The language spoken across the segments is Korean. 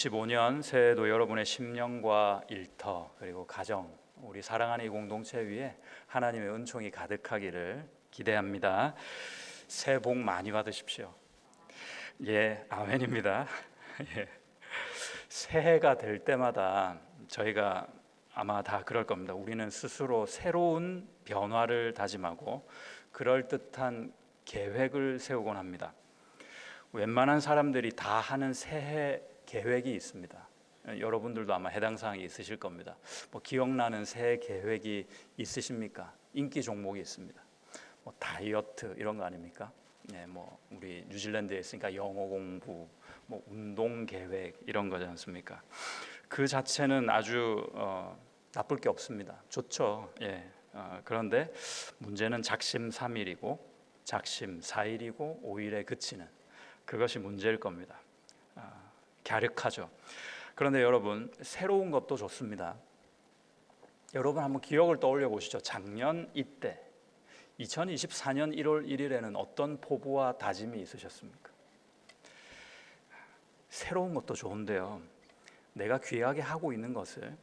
15년 새해도 여러분의 심령과 일터 그리고 가정 우리 사랑하는 이 공동체 위에 하나님의 은총이 가득하기를 기대합니다. 새해 복 많이 받으십시오. 예, 아멘입니다. 예. 새해가 될 때마다 저희가 아마 다 그럴 겁니다. 우리는 스스로 새로운 변화를 다짐하고 그럴 듯한 계획을 세우곤 합니다. 웬만한 사람들이 다 하는 새해 계획이 있습니다. 여러분들도 아마 해당 사항이 있으실 겁니다. 뭐 기억나는 새해 계획이 있으십니까? 인기 종목이 있습니다. 뭐 다이어트 이런 거 아닙니까? 네, 뭐 우리 뉴질랜드에 있으니까 영어 공부, 뭐 운동 계획 이런 거지 않습니까? 그 자체는 아주 어, 나쁠 게 없습니다. 좋죠. 예. 어, 그런데 문제는 작심삼일이고 작심사일이고 오일에 그치는 그것이 문제일 겁니다. 아, 갸륵하죠. 그런데 여러분 새로운 것도 좋습니다. 여러분 한번 기억을 떠올려 보시죠. 작년 이때 2024년 1월 1일에는 어떤 포부와 다짐이 있으셨습니까? 새로운 것도 좋은데요. 내가 귀하게 하고 있는 것을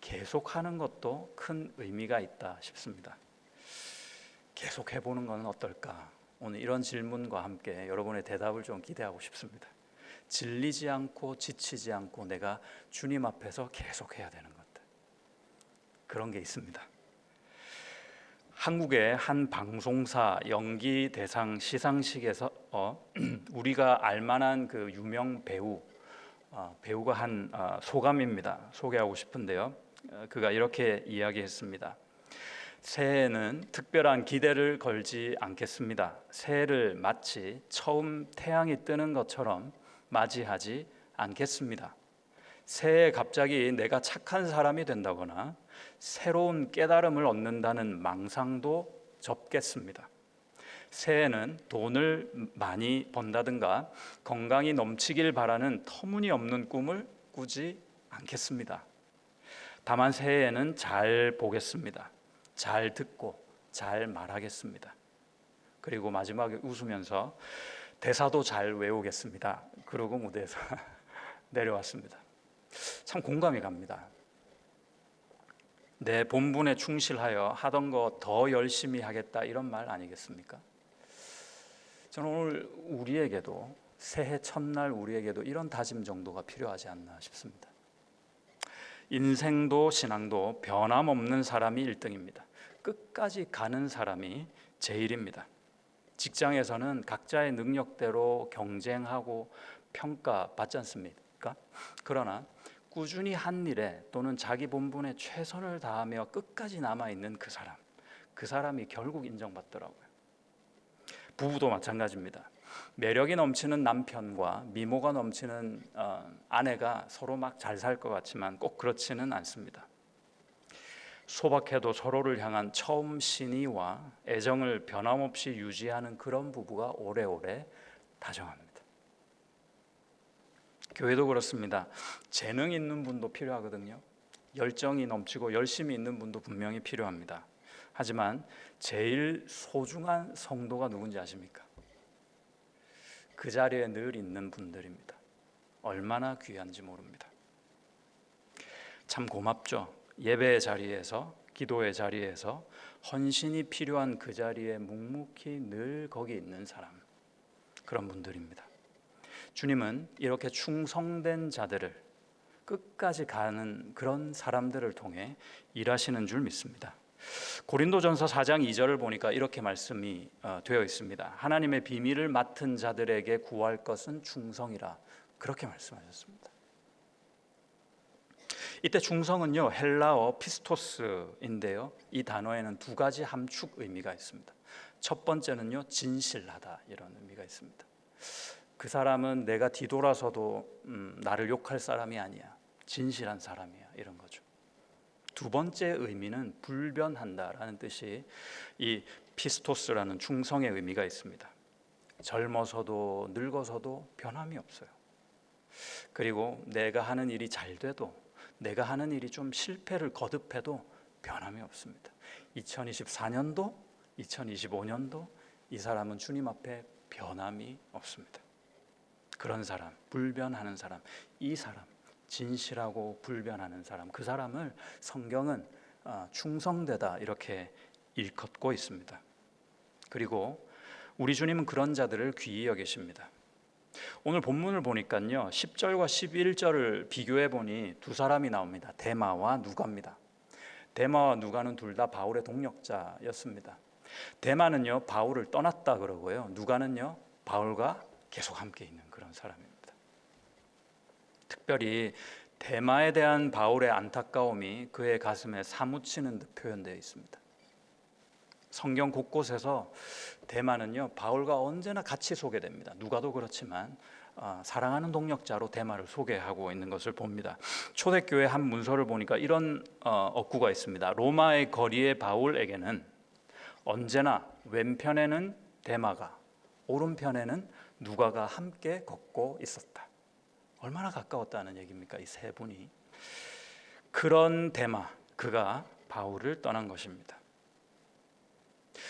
계속하는 것도 큰 의미가 있다 싶습니다. 계속 해보는 것은 어떨까? 오늘 이런 질문과 함께 여러분의 대답을 좀 기대하고 싶습니다. 질리지 않고 지치지 않고 내가 주님 앞에서 계속 해야 되는 것들 그런 게 있습니다. 한국의 한 방송사 연기 대상 시상식에서 어, 우리가 알만한 그 유명 배우 어, 배우가 한 어, 소감입니다. 소개하고 싶은데요. 어, 그가 이렇게 이야기했습니다. 새해에는 특별한 기대를 걸지 않겠습니다. 새해를 마치 처음 태양이 뜨는 것처럼 맞이하지 않겠습니다. 새해에 갑자기 내가 착한 사람이 된다거나 새로운 깨달음을 얻는다는 망상도 접겠습니다. 새해에는 돈을 많이 번다든가 건강이 넘치길 바라는 터무니없는 꿈을 꾸지 않겠습니다. 다만 새해에는 잘 보겠습니다. 잘 듣고 잘 말하겠습니다. 그리고 마지막에 웃으면서 대사도 잘 외우겠습니다. 그러고 무대에서 내려왔습니다. 참 공감이 갑니다. 내 본분에 충실하여 하던 거 더 열심히 하겠다 이런 말 아니겠습니까? 저는 오늘 우리에게도 새해 첫날 우리에게도 이런 다짐 정도가 필요하지 않나 싶습니다. 인생도 신앙도 변함없는 사람이 1등입니다. 끝까지 가는 사람이 제일입니다. 직장에서는 각자의 능력대로 경쟁하고 평가받지 않습니까? 그러나 꾸준히 한 일에 또는 자기 본분에 최선을 다하며 끝까지 남아 있는 그 사람, 그 사람이 결국 인정받더라고요. 부부도 마찬가지입니다. 매력이 넘치는 남편과 미모가 넘치는 어, 아내가 서로 막 잘 살 것 같지만 꼭 그렇지는 않습니다. 소박해도 서로를 향한 처음 신의와 애정을 변함없이 유지하는 그런 부부가 오래오래 다정합니다. 교회도 그렇습니다. 재능 있는 분도 필요하거든요. 열정이 넘치고 열심히 있는 분도 분명히 필요합니다. 하지만 제일 소중한 성도가 누군지 아십니까? 그 자리에 늘 있는 분들입니다. 얼마나 귀한지 모릅니다. 참 고맙죠. 예배의 자리에서 기도의 자리에서 헌신이 필요한 그 자리에 묵묵히 늘 거기 있는 사람 그런 분들입니다. 주님은 이렇게 충성된 자들을 끝까지 가는 그런 사람들을 통해 일하시는 줄 믿습니다. 고린도전서 4장 2절을 보니까 이렇게 말씀이 어, 되어 있습니다. 하나님의 비밀을 맡은 자들에게 구할 것은 충성이라 그렇게 말씀하셨습니다. 이때 충성은요 헬라어 피스토스인데요. 이 단어에는 두 가지 함축 의미가 있습니다. 첫 번째는요 진실하다 이런 의미가 있습니다. 그 사람은 내가 뒤돌아서도 음, 나를 욕할 사람이 아니야. 진실한 사람이야. 이런 거죠. 두 번째 의미는 불변한다라는 뜻이 이 피스토스라는 충성의 의미가 있습니다. 젊어서도 늙어서도 변함이 없어요. 그리고 내가 하는 일이 잘 돼도 내가 하는 일이 좀 실패를 거듭해도 변함이 없습니다. 2024년도 2025년도 이 사람은 주님 앞에 변함이 없습니다. 그런 사람, 불변하는 사람, 이 사람 진실하고 불변하는 사람, 그 사람을 성경은 어, 충성되다 이렇게 일컫고 있습니다. 그리고 우리 주님은 그런 자들을 귀히 여기십니다. 오늘 본문을 보니까요. 10절과 11절을 비교해 보니 두 사람이 나옵니다. 데마와 누가입니다. 데마와 누가는 둘 다 바울의 동력자였습니다. 데마는요 바울을 떠났다 그러고요. 누가는요 바울과 계속 함께 있는 그런 사람입니다. 특별히 데마에 대한 바울의 안타까움이 그의 가슴에 사무치는 듯 표현되어 있습니다. 성경 곳곳에서 대마는요 바울과 언제나 같이 소개됩니다. 누가도 그렇지만 어, 사랑하는 동력자로 대마를 소개하고 있는 것을 봅니다. 초대교회 한 문서를 보니까 이런 어, 억구가 있습니다. 로마의 거리의 바울에게는 언제나 왼편에는 대마가 오른편에는 누가가 함께 걷고 있었다. 얼마나 가까웠다는 얘기입니까? 이 세 분이 그런 대마 그가 바울을 떠난 것입니다.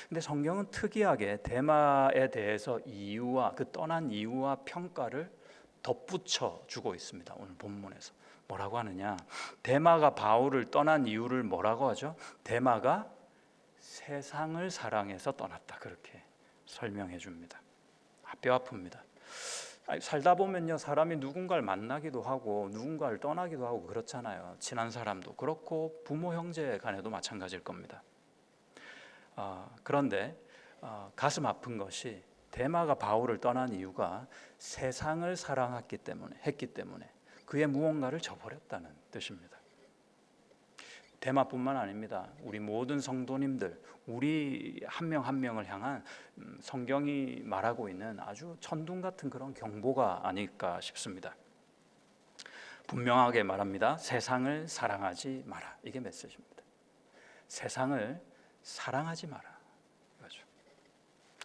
근데 성경은 특이하게 대마에 대해서 이유와 그 떠난 이유와 평가를 덧붙여 주고 있습니다. 오늘 본문에서 뭐라고 하느냐? 대마가 바울을 떠난 이유를 뭐라고 하죠? 대마가 세상을 사랑해서 떠났다 그렇게 설명해 줍니다. 아, 뼈 아픕니다. 살다 보면요 사람이 누군가를 만나기도 하고 누군가를 떠나기도 하고 그렇잖아요. 친한 사람도 그렇고 부모 형제 간에도 마찬가지일 겁니다. 어, 그런데 어, 가슴 아픈 것이 대마가 바울을 떠난 이유가 세상을 사랑했기 때문에 했기 때문에 그의 무언가를 저버렸다는 뜻입니다. 대마뿐만 아닙니다. 우리 모든 성도님들, 우리 한 명 한 명을 향한 음, 성경이 말하고 있는 아주 천둥 같은 그런 경보가 아닐까 싶습니다. 분명하게 말합니다. 세상을 사랑하지 마라. 이게 메시지입니다. 세상을 사랑하지 마라. 이거죠.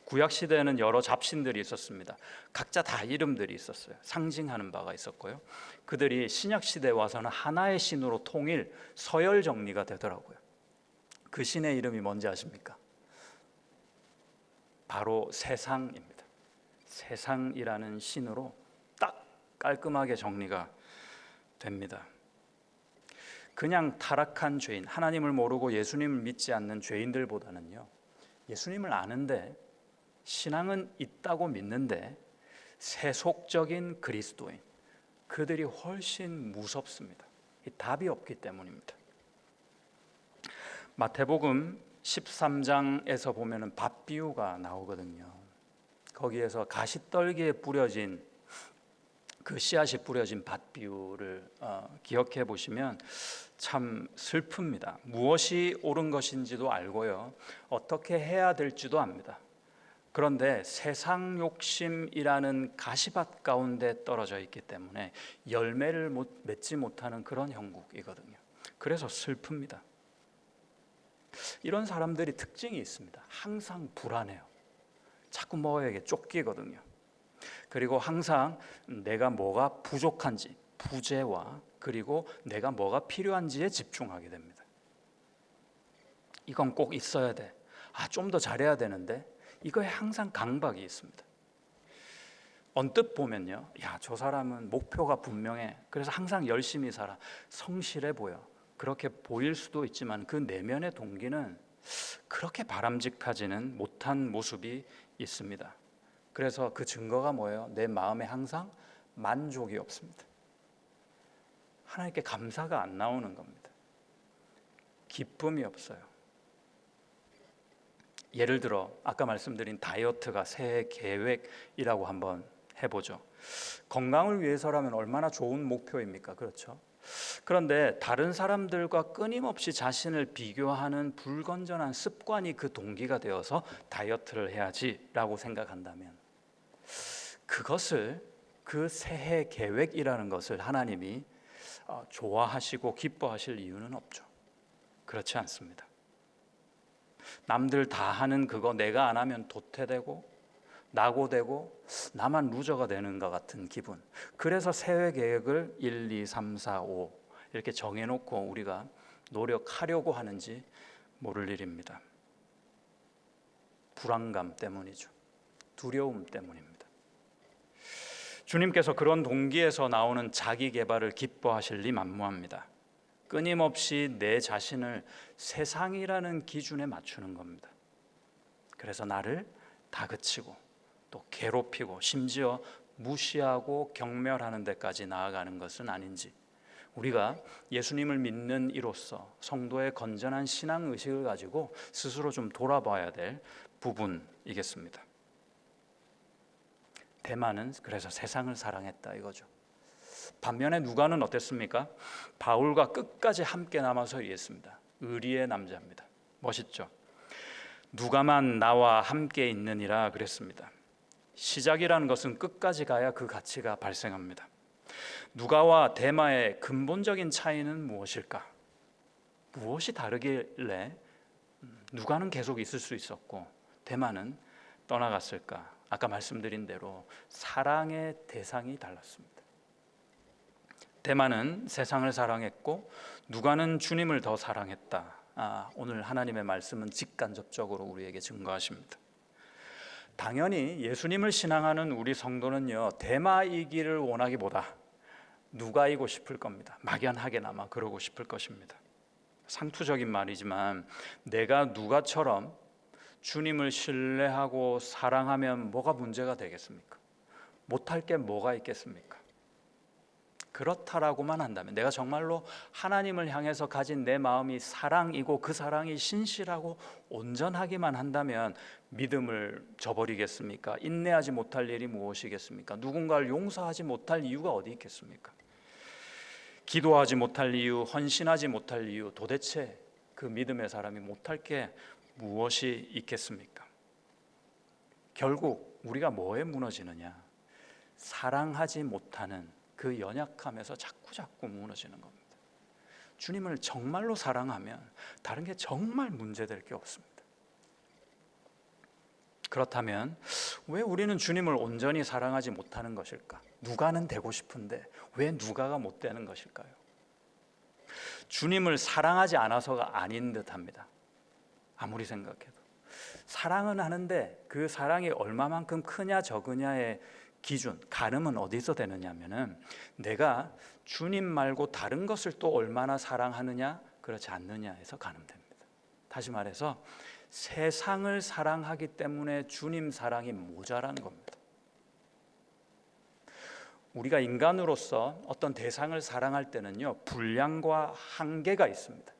구약 시대에는 여러 잡신들이 있었습니다. 각자 다 이름들이 있었어요. 상징하는 바가 있었고요. 그들이 신약 시대에 와서는 하나의 신으로 통일 서열 정리가 되더라고요. 그 신의 이름이 뭔지 아십니까? 바로 세상입니다. 세상이라는 신으로 딱 깔끔하게 정리가 됩니다. 그냥 타락한 죄인, 하나님을 모르고 예수님을 믿지 않는 죄인들보다는요. 예수님을 아는데 신앙은 있다고 믿는데 세속적인 그리스도인 그들이 훨씬 무섭습니다. 답이 없기 때문입니다. 마태복음 13장에서 보면은 밥 비유가 나오거든요. 거기에서 가시떨기에 뿌려진 그 씨앗이 뿌려진 밭 비유를 어, 기억해 보시면 참 슬픕니다. 무엇이 옳은 것인지도 알고요. 어떻게 해야 될지도 압니다. 그런데 세상 욕심이라는 가시밭 가운데 떨어져 있기 때문에 열매를 못, 맺지 못하는 그런 형국이거든요. 그래서 슬픕니다. 이런 사람들이 특징이 있습니다. 항상 불안해요. 자꾸 뭐에게 쫓기거든요. 그리고 항상 내가 뭐가 부족한지 부재와 그리고 내가 뭐가 필요한지에 집중하게 됩니다. 이건 꼭 있어야 돼. 아, 좀 더 잘해야 되는데 이거에 항상 강박이 있습니다. 언뜻 보면요. 야, 저 사람은 목표가 분명해. 그래서 항상 열심히 살아. 성실해 보여. 그렇게 보일 수도 있지만 그 내면의 동기는 그렇게 바람직하지는 못한 모습이 있습니다. 그래서 그 증거가 뭐예요? 내 마음에 항상 만족이 없습니다. 하나님께 감사가 안 나오는 겁니다. 기쁨이 없어요. 예를 들어 아까 말씀드린 다이어트가 새해 계획이라고 한번 해보죠. 건강을 위해서라면 얼마나 좋은 목표입니까? 그렇죠. 그런데 다른 사람들과 끊임없이 자신을 비교하는 불건전한 습관이 그 동기가 되어서 다이어트를 해야지라고 생각한다면 그것을 그 새해 계획이라는 것을 하나님이 어, 좋아하시고 기뻐하실 이유는 없죠. 그렇지 않습니다. 남들 다 하는 그거 내가 안 하면 도태되고 낙오되고 나만 루저가 되는 것 같은 기분. 그래서 새해 계획을 1, 2, 3, 4, 5 이렇게 정해놓고 우리가 노력하려고 하는지 모를 일입니다. 불안감 때문이죠. 두려움 때문입니다. 주님께서 그런 동기에서 나오는 자기 개발을 기뻐하실 리 만무합니다. 끊임없이 내 자신을 세상이라는 기준에 맞추는 겁니다. 그래서 나를 다그치고 또 괴롭히고 심지어 무시하고 경멸하는 데까지 나아가는 것은 아닌지 우리가 예수님을 믿는 이로서 성도의 건전한 신앙 의식을 가지고 스스로 좀 돌아봐야 될 부분이겠습니다. 대만은 그래서 세상을 사랑했다 이거죠. 반면에 누가는 어땠습니까? 바울과 끝까지 함께 남아서 일했습니다. 의리의 남자입니다. 멋있죠. 누가만 나와 함께 있느니라 그랬습니다. 시작이라는 것은 끝까지 가야 그 가치가 발생합니다. 누가와 대마의 근본적인 차이는 무엇일까? 무엇이 다르길래 음, 누가는 계속 있을 수 있었고 대마는 떠나갔을까? 아까 말씀드린 대로 사랑의 대상이 달랐습니다. 대마는 세상을 사랑했고 누가는 주님을 더 사랑했다. 아, 오늘 하나님의 말씀은 직간접적으로 우리에게 증거하십니다. 당연히 예수님을 신앙하는 우리 성도는요 대마이기를 원하기보다 누가이고 싶을 겁니다. 막연하게나마 그러고 싶을 것입니다. 상투적인 말이지만 내가 누가처럼 주님을 신뢰하고 사랑하면 뭐가 문제가 되겠습니까? 못할 게 뭐가 있겠습니까? 그렇다라고만 한다면 내가 정말로 하나님을 향해서 가진 내 마음이 사랑이고 그 사랑이 신실하고 온전하기만 한다면 믿음을 저버리겠습니까? 인내하지 못할 일이 무엇이겠습니까? 누군가를 용서하지 못할 이유가 어디 있겠습니까? 기도하지 못할 이유, 헌신하지 못할 이유, 도대체 그 믿음의 사람이 못할 게 무엇이 있겠습니까? 결국 우리가 뭐에 무너지느냐? 사랑하지 못하는 그 연약함에서 자꾸 자꾸 무너지는 겁니다. 주님을 정말로 사랑하면 다른 게 정말 문제될 게 없습니다. 그렇다면 왜 우리는 주님을 온전히 사랑하지 못하는 것일까? 누가는 되고 싶은데 왜 누가가 못 되는 것일까요? 주님을 사랑하지 않아서가 아닌 듯합니다. 아무리 생각해도 사랑은 하는데 그 사랑이 얼마만큼 크냐 적으냐의 기준 가늠은 어디서 되느냐면은 내가 주님 말고 다른 것을 또 얼마나 사랑하느냐 그렇지 않느냐에서 가늠됩니다. 다시 말해서 세상을 사랑하기 때문에 주님 사랑이 모자란 겁니다. 우리가 인간으로서 어떤 대상을 사랑할 때는요 분량과 한계가 있습니다.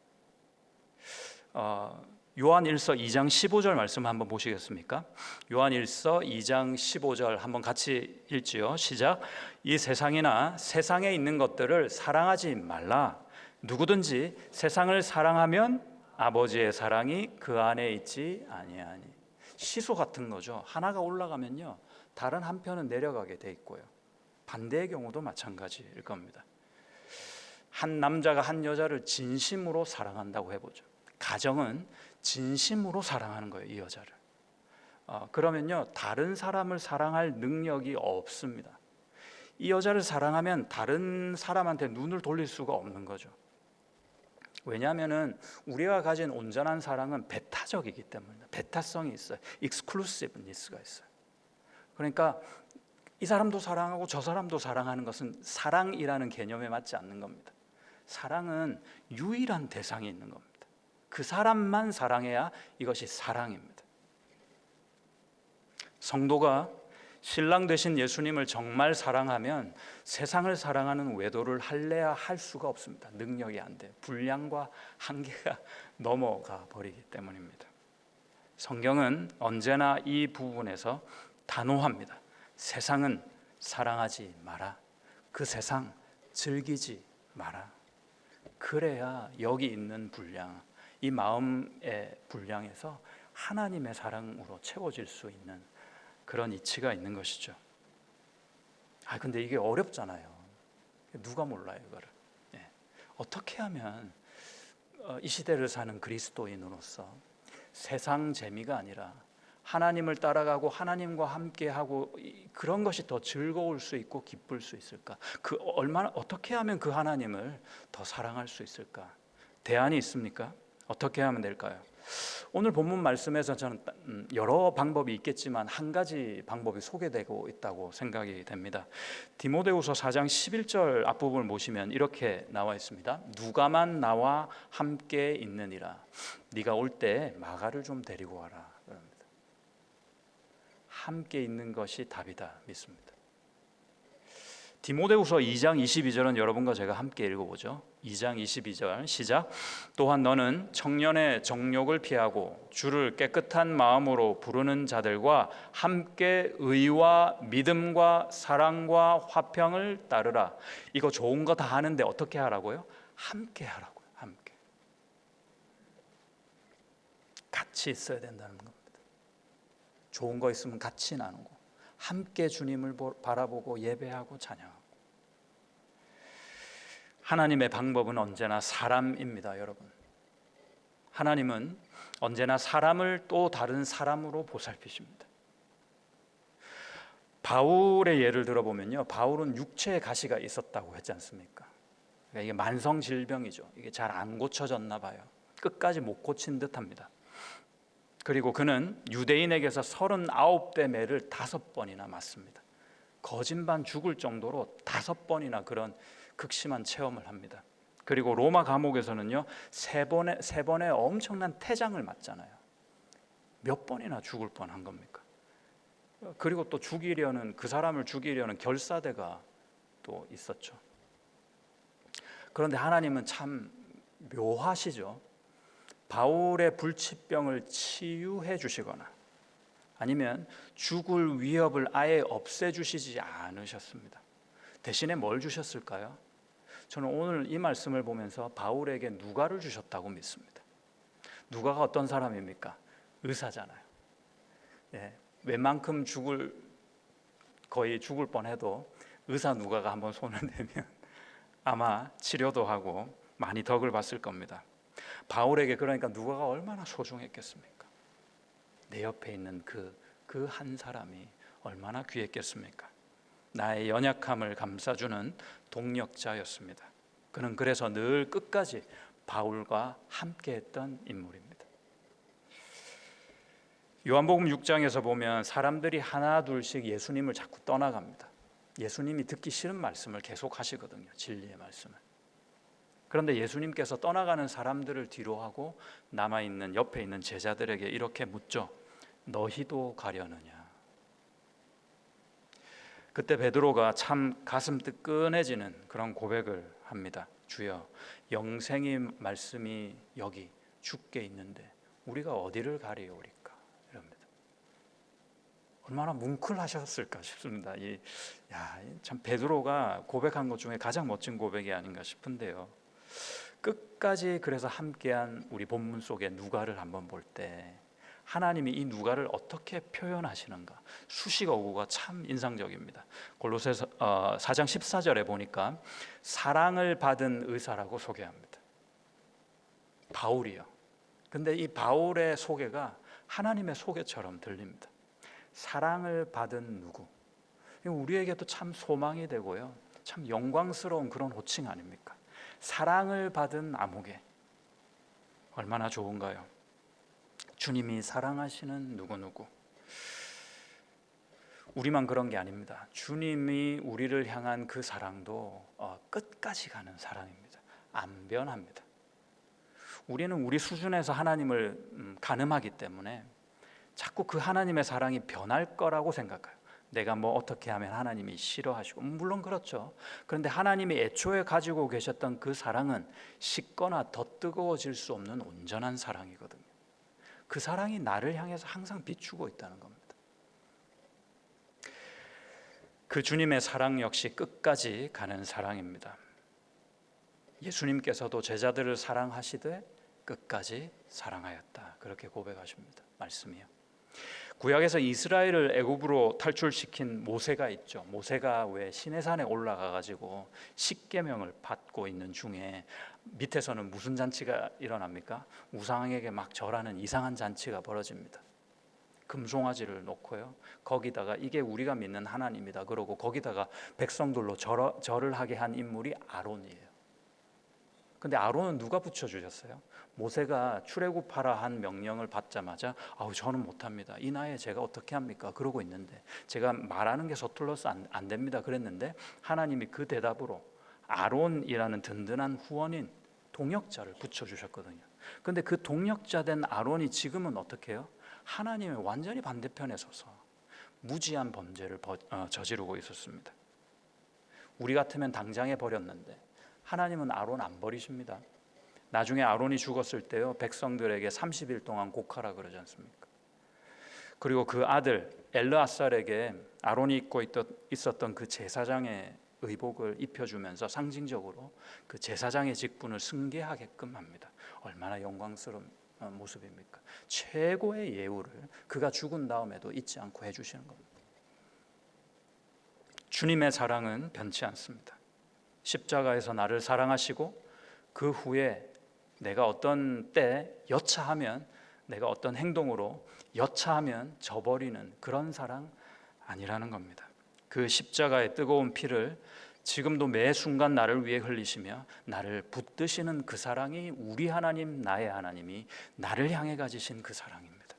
어, 요한 1서 2장 15절 말씀 한번 보시겠습니까? 요한 1서 2장 15절 한번 같이 읽지요. 시작. 이 세상이나 세상에 있는 것들을 사랑하지 말라. 누구든지 세상을 사랑하면 아버지의 사랑이 그 안에 있지 아니하니. 시소 같은 거죠. 하나가 올라가면요. 다른 한편은 내려가게 돼 있고요. 반대의 경우도 마찬가지일 겁니다. 한 남자가 한 여자를 진심으로 사랑한다고 해보죠. 가정은 진심으로 사랑하는 거예요, 이 여자를. 어, 그러면요, 다른 사람을 사랑할 능력이 없습니다. 이 여자를 사랑하면 다른 사람한테 눈을 돌릴 수가 없는 거죠. 왜냐하면은 우리가 가진 온전한 사랑은 배타적이기 때문에 배타성이 있어요. 익스클루시브니스가 있어요. 그러니까 이 사람도 사랑하고 저 사람도 사랑하는 것은 사랑이라는 개념에 맞지 않는 겁니다. 사랑은 유일한 대상이 있는 겁니다. 그 사람만 사랑해야 이것이 사랑입니다. 성도가 신랑 되신 예수님을 정말 사랑하면 세상을 사랑하는 외도를 할래야 할 수가 없습니다. 능력이 안 돼. 분량과 한계가 넘어가 버리기 때문입니다. 성경은 언제나 이 부분에서 단호합니다. 세상은 사랑하지 마라. 그 세상 즐기지 마라. 그래야 여기 있는 분량, 이 마음의 분량에서 하나님의 사랑으로 채워질 수 있는 그런 이치가 있는 것이죠. 아 근데 이게 어렵잖아요. 누가 몰라요 이거를. 예. 어떻게 하면 어, 이 시대를 사는 그리스도인으로서 세상 재미가 아니라 하나님을 따라가고 하나님과 함께하고 그런 것이 더 즐거울 수 있고 기쁠 수 있을까? 그 얼마나 어떻게 하면 그 하나님을 더 사랑할 수 있을까? 대안이 있습니까? 어떻게 하면 될까요? 오늘 본문 말씀에서 저는 음, 여러 방법이 있겠지만 한 가지 방법이 소개되고 있다고 생각이 됩니다. 디모데후서 4장 11절 앞부분을 보시면 이렇게 나와 있습니다. 누가만 나와 함께 있느니라. 네가 올 때 마가를 좀 데리고 와라. 함께 있는 것이 답이다 믿습니다. 디모데후서 2장 22절은 여러분과 제가 함께 읽어보죠. 2장 22절 시작. 또한 너는 청년의 정욕을 피하고 주를 깨끗한 마음으로 부르는 자들과 함께 의와 믿음과 사랑과 화평을 따르라. 이거 좋은 거 다 하는데 어떻게 하라고요? 함께 하라고요. 함께. 같이 있어야 된다는 겁니다. 좋은 거 있으면 같이 나누고 함께 주님을 바라보고 예배하고 찬양하고 하나님의 방법은 언제나 사람입니다, 여러분. 하나님은 언제나 사람을 또 다른 사람으로 보살피십니다. 바울의 예를 들어보면요, 바울은 육체의 가시가 있었다고 했지 않습니까? 그러니까 이게 만성 질병이죠. 이게 잘 안 고쳐졌나 봐요. 끝까지 못 고친 듯 합니다. 그리고 그는 유대인에게서 39대 매를 다섯 번이나 맞습니다. 거짓반 죽을 정도로 다섯 번이나 그런 극심한 체험을 합니다. 그리고 로마 감옥에서는요 세 번의 세 번의 엄청난 태장을 맞잖아요. 몇 번이나 죽을 뻔한 겁니까? 그리고 또 죽이려는 그 사람을 죽이려는 결사대가 또 있었죠. 그런데 하나님은 참 묘하시죠. 바울의 불치병을 치유해 주시거나 아니면 죽을 위협을 아예 없애 주시지 않으셨습니다. 대신에 뭘 주셨을까요? 저는 오늘 이 말씀을 보면서 바울에게 누가를 주셨다고 믿습니다. 누가가 어떤 사람입니까? 의사잖아요. 예, 웬만큼 죽을 거의 죽을 뻔해도 의사 누가가 한번 손을 대면 아마 치료도 하고 많이 덕을 봤을 겁니다. 바울에게 그러니까 누가가 얼마나 소중했겠습니까? 내 옆에 있는 그 그 한 사람이 얼마나 귀했겠습니까? 나의 연약함을 감싸주는 동력자였습니다. 그는 그래서 늘 끝까지 바울과 함께했던 인물입니다. 요한복음 6장에서 보면 사람들이 하나 둘씩 예수님을 자꾸 떠나갑니다. 예수님이 듣기 싫은 말씀을 계속 하시거든요. 진리의 말씀을. 그런데 예수님께서 떠나가는 사람들을 뒤로하고 남아 있는 옆에 있는 제자들에게 이렇게 묻죠. 너희도 가려느냐? 그때 베드로가 참 가슴 뜨끈해지는 그런 고백을 합니다. 주여, 영생의 말씀이 여기 죽게 있는데 우리가 어디를 가리오리까? 이럽니다. 얼마나 뭉클하셨을까 싶습니다. 이, 야, 참 베드로가 고백한 것 중에 가장 멋진 고백이 아닌가 싶은데요. 끝까지 그래서 함께한 우리 본문 속의 누가를 한번 볼 때 하나님이 이 누가를 어떻게 표현하시는가 수식 어구가 참 인상적입니다. 골로새서 어, 4장 14절에 보니까 사랑을 받은 의사라고 소개합니다. 바울이요. 근데 이 바울의 소개가 하나님의 소개처럼 들립니다. 사랑을 받은 누구? 우리에게도 참 소망이 되고요. 참 영광스러운 그런 호칭 아닙니까? 사랑을 받은 아무개 얼마나 좋은가요? 주님이 사랑하시는 누구누구. 우리만 그런 게 아닙니다. 주님이 우리를 향한 그 사랑도 어, 끝까지 가는 사랑입니다. 안 변합니다. 우리는 우리 수준에서 하나님을 음, 가늠하기 때문에 자꾸 그 하나님의 사랑이 변할 거라고 생각해요. 내가 뭐 어떻게 하면 하나님이 싫어하시고 음, 물론 그렇죠. 그런데 하나님이 애초에 가지고 계셨던 그 사랑은 식거나 더 뜨거워질 수 없는 온전한 사랑이거든요. 그 사랑이 나를 향해서 항상 비추고 있다는 겁니다. 그 주님의 사랑 역시 끝까지 가는 사랑입니다. 예수님께서도 제자들을 사랑하시되 끝까지 사랑하였다. 그렇게 고백하십니다. 말씀이요. 구약에서 이스라엘을 애굽으로 탈출시킨 모세가 있죠. 모세가 왜 시내산에 올라가 가지고 십계명을 받고 있는 중에 밑에서는 무슨 잔치가 일어납니까? 우상에게 막 절하는 이상한 잔치가 벌어집니다. 금송아지를 놓고요. 거기다가 이게 우리가 믿는 하나님이다. 그러고 거기다가 백성들로 절, 절을 하게 한 인물이 아론이에요. 근데 아론은 누가 붙여 주셨어요? 모세가 출애굽하라 한 명령을 받자마자 아우 저는 못합니다. 이 나이에 제가 어떻게 합니까? 그러고 있는데 제가 말하는 게 서툴러서 안, 안 됩니다. 그랬는데 하나님이 그 대답으로 아론이라는 든든한 후원인 동역자를 붙여 주셨거든요. 근데 그 동역자 된 아론이 지금은 어떻게 해요? 하나님의 완전히 반대편에 서서 무지한 범죄를 버- 어, 저지르고 있었습니다. 우리 같으면 당장에 버렸는데 하나님은 아론 안 버리십니다. 나중에 아론이 죽었을 때요 백성들에게 30일 동안 곡하라 그러지 않습니까? 그리고 그 아들 엘르아살에게 아론이 입고 있었던 그 제사장의 의복을 입혀주면서 상징적으로 그 제사장의 직분을 승계하게끔 합니다. 얼마나 영광스러운 어, 모습입니까? 최고의 예우를 그가 죽은 다음에도 잊지 않고 해주시는 겁니다. 주님의 사랑은 변치 않습니다. 십자가에서 나를 사랑하시고 그 후에 내가 어떤 때 여차하면 내가 어떤 행동으로 여차하면 저버리는 그런 사랑 아니라는 겁니다. 그 십자가의 뜨거운 피를 지금도 매 순간 나를 위해 흘리시며 나를 붙드시는 그 사랑이 우리 하나님 나의 하나님이 나를 향해 가지신 그 사랑입니다.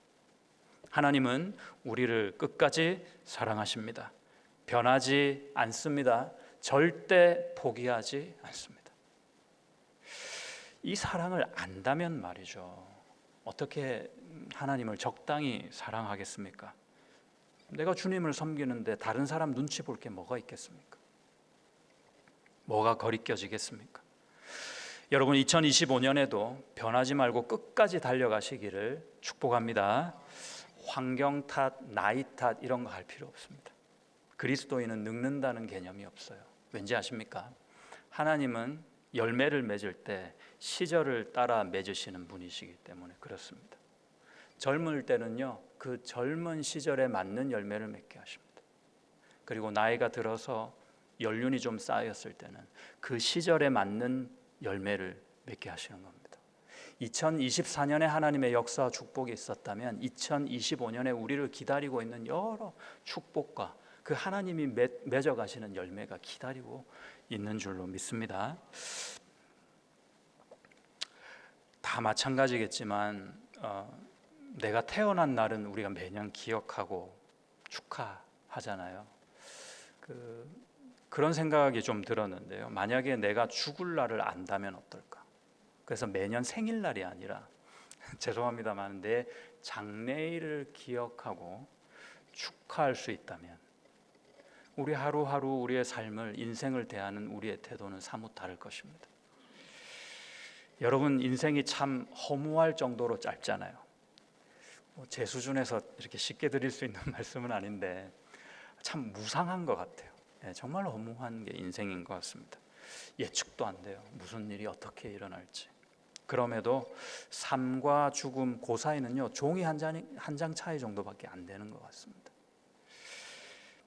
하나님은 우리를 끝까지 사랑하십니다. 변하지 않습니다. 절대 포기하지 않습니다. 이 사랑을 안다면 말이죠. 어떻게 하나님을 적당히 사랑하겠습니까? 내가 주님을 섬기는데 다른 사람 눈치 볼 게 뭐가 있겠습니까? 뭐가 거리껴지겠습니까? 여러분 2025년에도 변하지 말고 끝까지 달려가시기를 축복합니다. 환경 탓, 나이 탓 이런 거 할 필요 없습니다. 그리스도인은 늙는다는 개념이 없어요. 왠지 아십니까? 하나님은 열매를 맺을 때 시절을 따라 맺으시는 분이시기 때문에 그렇습니다. 젊을 때는요, 그 젊은 시절에 맞는 열매를 맺게 하십니다. 그리고 나이가 들어서 연륜이 좀 쌓였을 때는 그 시절에 맞는 열매를 맺게 하시는 겁니다. 2024년에 하나님의 역사 축복이 있었다면 2025년에 우리를 기다리고 있는 여러 축복과 그 하나님이 맺, 맺어 가시는 열매가 기다리고 있는 줄로 믿습니다. 다 마찬가지겠지만 어, 내가 태어난 날은 우리가 매년 기억하고 축하하잖아요. 그 그런 생각이 좀 들었는데요. 만약에 내가 죽을 날을 안다면 어떨까? 그래서 매년 생일날이 아니라 죄송합니다만 내 장래일을 기억하고 축하할 수 있다면 우리 하루하루 우리의 삶을 인생을 대하는 우리의 태도는 사뭇 다를 것입니다. 여러분 인생이 참 허무할 정도로 짧잖아요. 뭐제 수준에서 이렇게 쉽게 드릴 수 있는 말씀은 아닌데 참 무상한 것 같아요. 예, 정말 허무한 게 인생인 것 같습니다. 예측도 안 돼요. 무슨 일이 어떻게 일어날지. 그럼에도 삶과 죽음 그 사이는요 종이 한 장 한 장 차이 정도밖에 안 되는 것 같습니다.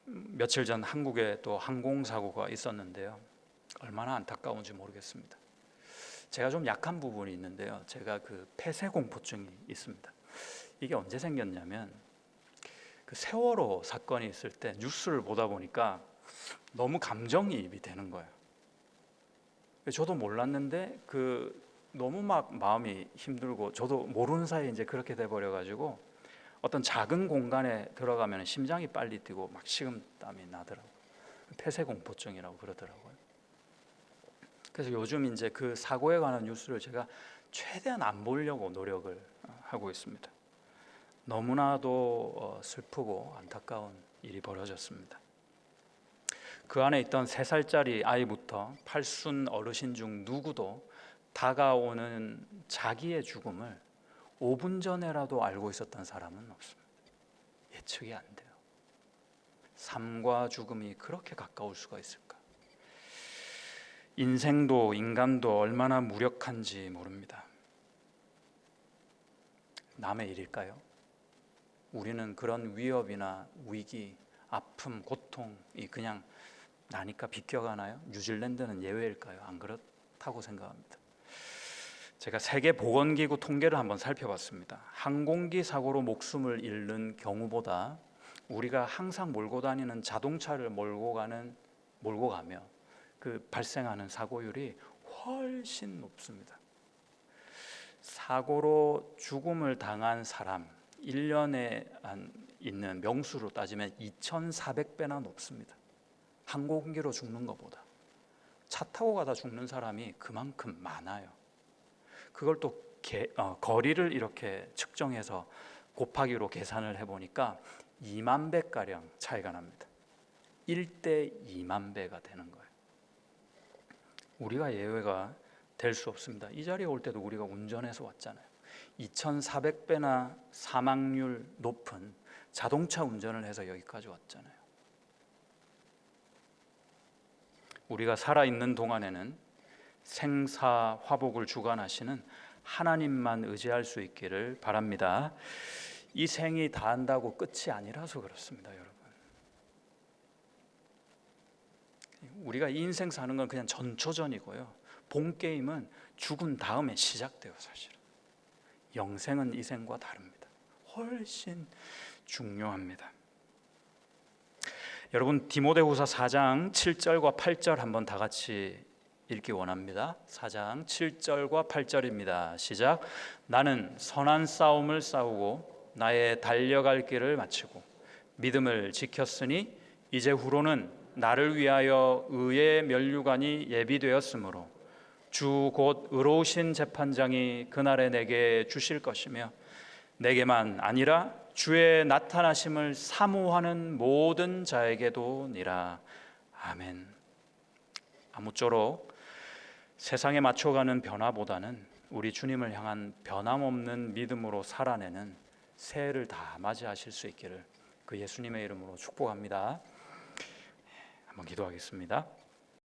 음, 며칠 전 한국에 또 항공 사고가 있었는데요. 얼마나 안타까운지 모르겠습니다. 제가 좀 약한 부분이 있는데요. 제가 그 폐쇄 공포증이 있습니다. 이게 언제 생겼냐면 그 세월호 사건이 있을 때 뉴스를 보다 보니까 너무 감정이입이 되는 거예요. 저도 몰랐는데 그 너무 막 마음이 힘들고 저도 모르는 사이에 이제 그렇게 돼 버려 가지고 어떤 작은 공간에 들어가면 심장이 빨리 뛰고 막 식은땀이 나더라고요. 폐쇄 공포증이라고 그러더라고요. 그래서 요즘 이제 그 사고에 관한 뉴스를 제가 최대한 안 보려고 노력을 어, 하고 있습니다. 너무나도 어, 슬프고 안타까운 일이 벌어졌습니다. 그 안에 있던 세 살짜리 아이부터 팔순 어르신 중 누구도 다가오는 자기의 죽음을 5분 전에라도 알고 있었던 사람은 없습니다. 예측이 안 돼요. 삶과 죽음이 그렇게 가까울 수가 있을까? 인생도 인간도 얼마나 무력한지 모릅니다. 남의 일일까요? 우리는 그런 위협이나 위기, 아픔, 고통이 그냥 나니까 비껴가나요? 뉴질랜드는 예외일까요? 안 그렇다고 생각합니다. 제가 세계 보건기구 통계를 한번 살펴봤습니다. 항공기 사고로 목숨을 잃는 경우보다 우리가 항상 몰고 다니는 자동차를 몰고 가는 몰고 가며 그 발생하는 사고율이 훨씬 높습니다. 사고로 죽음을 당한 사람 1년에 한 있는 명수로 따지면 2,400배나 높습니다. 항공기로 죽는 것보다 차 타고 가다 죽는 사람이 그만큼 많아요. 그걸 또 개- 어, 거리를 이렇게 측정해서 곱하기로 계산을 해보니까 2만 배 가량 차이가 납니다. 1대 2만 배가 되는 거예요. 우리가 예외가 될 수 없습니다. 이 자리에 올 때도 우리가 운전해서 왔잖아요. 2,400배나 사망률 높은 자동차 운전을 해서 여기까지 왔잖아요. 우리가 살아 있는 동안에는 생사 화복을 주관하시는 하나님만 의지할 수 있기를 바랍니다. 이 생이 다 한다고 끝이 아니라서 그렇습니다, 여러분. 우리가 이 인생 사는 건 그냥 전초전이고요. 본 게임은 죽은 다음에 시작돼요, 사실은. 영생은 이 생과 다릅니다. 훨씬 중요합니다. 여러분 디모데후서 4장 7절과 8절 한번 다 같이 읽기 원합니다. 4장 7절과 8절입니다. 시작. 나는 선한 싸움을 싸우고 나의 달려갈 길을 마치고 믿음을 지켰으니 이제 후로는 나를 위하여 의의 면류관이 예비되었으므로 주 곧 의로우신 재판장이 그날에 내게 주실 것이며 내게만 아니라 주의 나타나심을 사모하는 모든 자에게도니라. 아멘. 아무쪼록 세상에 맞춰가는 변화보다는 우리 주님을 향한 변함없는 믿음으로 살아내는 새해를 다 맞이하실 수 있기를 그 예수님의 이름으로 축복합니다. 한번 기도하겠습니다.